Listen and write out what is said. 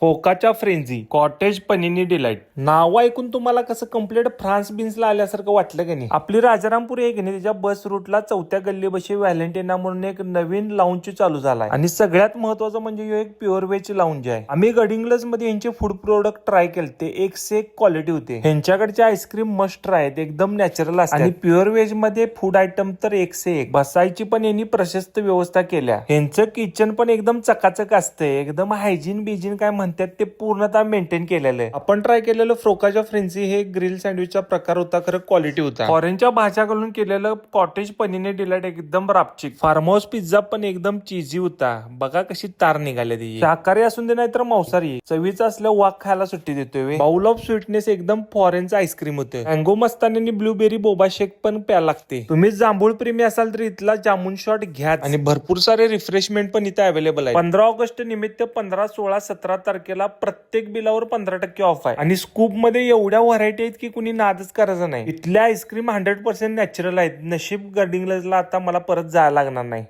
फोकाच्या frenzy cottage Panini delight नाव ऐकून तुम्हाला कसं कंप्लीट फ्रान्स बिन्सला आल्यासारखं वाटलं का नाही? आपली राजारामपुरी आहे की नाही त्याच्या बस रूटला चौथ्या गल्लीबशी व्हॅलेंटिना म्हणून एक नवीन लाऊंज चालू झालाय. आणि सगळ्यात महत्वाचं म्हणजे ह्यो एक प्युअर वेज लाऊंज आहे. आम्ही गडिंग्लजमध्ये यांचे फूड प्रोडक्ट ट्राय केले ते एक से एक क्वालिटी होते. ह्यांच्याकडचे आईस्क्रीम मस्ट ट्राय आहेत एकदम नॅचरल असतात. आणि प्युअर वेजमध्ये फूड आयटम तर एक से एक. बसायची पण यांनी प्रशस्त व्यवस्था केल्या. ह्यांचं किचन पण एकदम चकाचक असतंय एकदम हायजीन बिजीन काय म्हणतात ते पूर्णतः मेंटेन केलेलं आहे. आपण ट्राय केलेलं फ्रोकाच्या फ्रेन्सी हे ग्रिल सँडविचचा प्रकार होता खरं क्वालिटी होता. फॉरेनच्या भाज्या घालून केलेलं कॉटेज पनीने डिलाइट एकदम रापचिक. फार्म हाऊस पिझ्झा पण एकदम चीजी होता. बघा कशी तार निघाली ती. शाकाहारी असून दे नाही तर मांसाहारी चवीचं असल्या वाघ खायला सुट्टी देतोय बाउल ऑफ स्वीटनेस एकदम फॉरेनचं आईस्क्रीम होतं. Mango Mastani blueberry boba shake पण प्यायला लागते. तुम्ही जांभूळ प्रेमी असाल तर इथला जामून शॉट घ्या आणि भरपूर सारे रिफ्रेशमेंट पण इथे अवेलेबल आहे पंधरा ऑगस्ट निमित्त पंधरा सोळा सतरा तारखेला प्रत्येक बिलावर पंधरा टक्के ऑफ आहे. आणि स्कूपमध्ये एवढ्या व्हरायटी आहेत की कुणी नादच करायचं नाही. इथल्या आईस्क्रीम हंड्रेड पर्सेंट नॅचरल आहेत. नशीब गर्डिंगला आता मला परत जायला लागणार नाही.